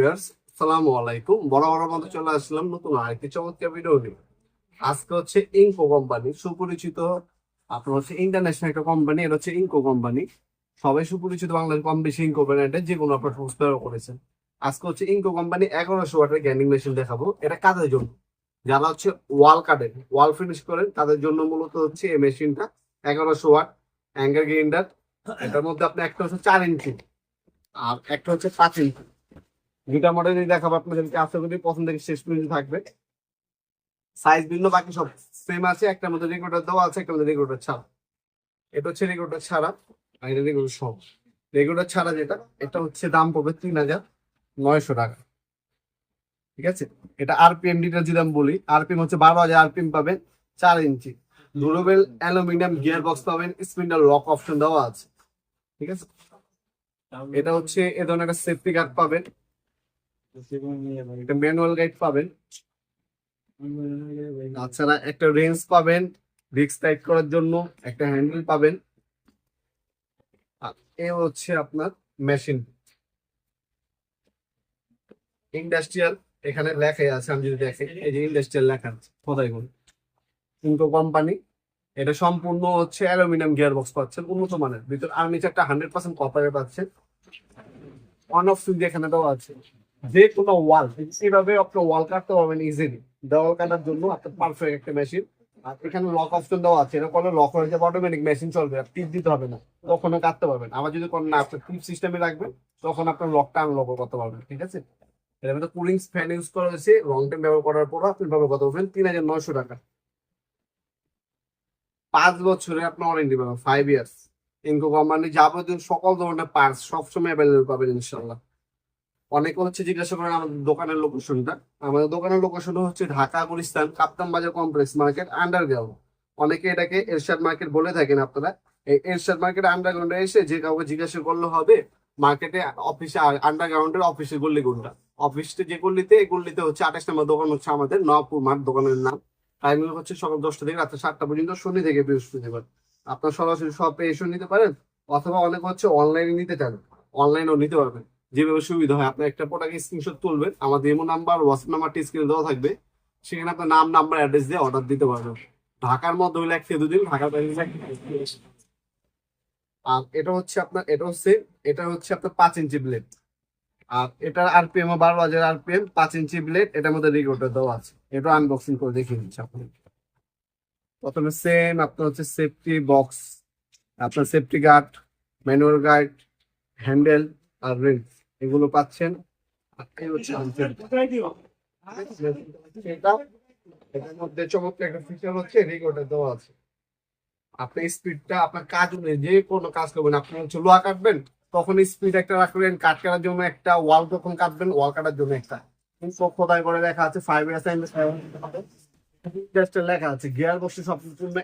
Viewers, আসসালামু আলাইকুম। বড় বড় আজকে হচ্ছে ইনকো কোম্পানি সুপরিচিত, আপনার হচ্ছে ইন্টারন্যাশনাল একটা কোম্পানি হচ্ছে ইনকো কোম্পানি সবাই সুপরিচিত বাংলাদেশ কম বেশি ইনকো যে কোনো করেছেন। আজকে হচ্ছে ইনকো কোম্পানি এগারোশো ওয়াটের গ্যান্ডিং মেশিন দেখাবো। এটা কাদের জন্য? যারা হচ্ছে ওয়াল কাটেন ওয়াল ফিনিশ করেন, তাদের জন্য মূলত হচ্ছে এই মেশিনটা এগারোশো ওয়াট অ্যাঙ্গার গ্রাইন্ডার এটার মধ্যে আপনি একটা হচ্ছে চার ইঞ্চি আর একটা হচ্ছে পাঁচ ইঞ্চি দুটা মডেলই দেখাবো আপনাদেরকে আশা করি প্রথম থেকে শেষ পর্যন্ত থাকবে। সাইজ ভিন্ন বাকি সব সেম আছে। একটার মধ্যে রেকর্ডার দেওয়া আছে একটার মধ্যে রেকর্ডার ছাড়া। এটা হচ্ছে রেকর্ডার ছাড়া আর এটা রেকর্ডার সব রেকর্ডার ছাড়া যেটা এটা হচ্ছে দাম পড়বে তিন হাজার নয়শো টাকা। ঠিক আছে? এটা আরপিএম ডিটা যদি আমি বলি আরপিএম হচ্ছে বারো হাজার আরপিএম পাবেন চার inch. Durable aluminium gear box পাবেন স্পিন্ডার লক অপশন দেওয়া আছে। ঠিক আছে? এটা হচ্ছে এ ধরনের একটা সেফটি গার্ড পাবেন। একটা ম্যানুয়াল গাইড পাবেন। তাছাড়া একটা রেঞ্জ পাবেন রিক্স টাইট করার জন্য একটা হ্যান্ডেল পাবেন। আর এ হচ্ছে আপনার মেশিন ইন্ডাস্ট্রিয়াল এখানে লেখাই আছে, আমি যদি দেখি, এই যে ইন্ডাস্ট্রিয়াল লেখা আছে, কোথায় কোন ইনকো কোম্পানি এটা সম্পূর্ণ হচ্ছে অ্যালুমিনিয়াম গিয়ার বক্স পাচ্ছেন, উন্নত মানের। ভিতর আর নিচে একটা হান্ড্রেড পার্সেন্ট কপারে পাচ্ছেন। অন অফ সুইচ এখানে দেওয়া আছে। যে কোনো ওয়াল এইভাবে আপনি ওয়াল কাটতে পারবেন ইজিলি দেওয়াল কাটার জন্য আপনার পারফেক্ট একটা মেশিন আর এখানে লক অপশন দেওয়া আছে। এটা করলে লক হয়ে যাবে অটোমেটিক মেশিন চলবে। আর টিপ দিতে হবে না। তখনও কাটতে পারবেন আবার যদি কোনো না আপনার টিপ সিস্টেমে রাখবেন, তখন আপনার লকটা আনলক করতে পারবেন, ঠিক আছে? এর মধ্যে কুলিং ফ্যান ইউজ করা হয়েছে। লং টাইম ব্যবহার করার পর আপনি ব্যবহার করতে পারবেন তিন হাজার নয়শো টাকা। পাঁচ বছরে আপনার ওয়ারেন্টি পাবেন ফাইভ ইয়ার্স ইনকো কোম্পানি যাবতীয় সকল ধরনের পার্টস সবসময় অ্যাভেলেবল পাবেন ইনশাল্লাহ অনেকে হচ্ছে জিজ্ঞাসা করেন আমাদের দোকানের লোকেশনটা আমাদের দোকানের লোকেশন হচ্ছে ঢাকা, গুলিস্তান, কাপ্তান বাজার কমপ্লেক্স মার্কেট আন্ডারগ্রাউন্ড অনেকে এটাকে এরশাদ মার্কেট বলে থাকেন আপনারা। এই এরশাদ মার্কেট আন্ডারগ্রাউন্ডে এসে যে কাউকে জিজ্ঞাসা করলে হবে মার্কেটে অফিসে আন্ডারগ্রাউন্ডের অফিসের গল্লি গুন্ডা অফিসটা যে গল্লিতে, এই গল্লিতে হচ্ছে আঠাশ নম্বর দোকান হচ্ছে আমাদের, নবপুর মাঠ দোকানের নাম। টাইমিং হচ্ছে সকাল দশটা থেকে রাত্রে সাতটা পর্যন্ত, শনি থেকে বৃহস্পতিবার। আপনার সরাসরি শপে এসে নিতে পারেন, অথবা অনেক হচ্ছে অনলাইনে নিতে চান। অনলাইনেও নিতে পারবেন। যেভাবে সুবিধা হয়, আপনার একটা প্রোডাক্ট স্ক্রিনশট তুলবেন, আমাদের ইমো নাম্বার হোয়াটসঅ্যাপ নাম্বারটি স্ক্রিনে দেওয়া থাকবে। সেখানে আপনার নাম নাম্বার অ্যাড্রেস দিয়ে অর্ডার দিতে পারবেন। ঢাকার মধ্যে হইলে এক দুদিন ঢাকার বাইরে। আর এটা হচ্ছে আপনার, এটা হচ্ছে এটা হচ্ছে আপনার পাঁচ ইঞ্চি ব্লেড আর এটার আরপিএম বারো হাজার আরপিএম পাঁচ ইঞ্চি ব্লেড এটার মধ্যে রেকর্ডার দেওয়া আছে। এটা আনবক্সিং করে দেখিয়ে দিচ্ছি আপনি প্রথমে সেম আপনার হচ্ছে সেফটি বক্স আপনার safety guard manual guard handle আর রেঞ্জ এগুলো পাচ্ছেন। আপনার তখন স্পিড একটা রাখবেন জন্য একটা ওয়াল কাটবেন জন্য একটা। খোদাই করে লেখা আছে লেখা আছে গিয়ার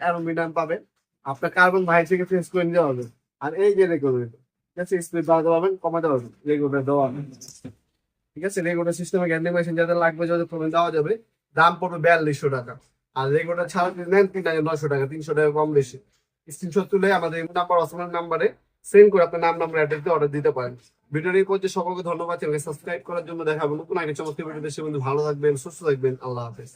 অ্যালুমিনিয়াম পাবেন। আপনার কার্বন ভাই থেকে ফেস করে নিতে হবে। আর এই যে রেকর্ডার ঠিক আছে, স্পিড বাড়াতে পারবেন, কমাতে পারবেন রেকর্ডার দেওয়া ঠিক আছে? রেকর্ডার সিস্টেমে গ্যান্ডিং মেশিন যাদের লাগবে যাদের প্রবলেম দেওয়া যাবে, দাম পড়বে বিয়াল্লিশশো টাকা। আর রেকর্ডার ছাড়া নেন তিন হাজার নশো টাকা, তিনশো টাকা কম বেশি। স্ক্রিনশট তুলে আমাদের নাম্বার অসমের নাম্বারে সেন্ড করে আপনার নাম নাম্বার অ্যাড্রেস দিয়ে অর্ডার দিতে পারেন। ভিডিওটি করতে সকলকে ধন্যবাদ, চ্যানেলকে সাবস্ক্রাইব করার জন্য দেখা হবে নতুন আগে চমৎকার ভিডিও দেশে বন্ধু ভালো থাকবেন, সুস্থ থাকবেন, আল্লাহ হাফেজ।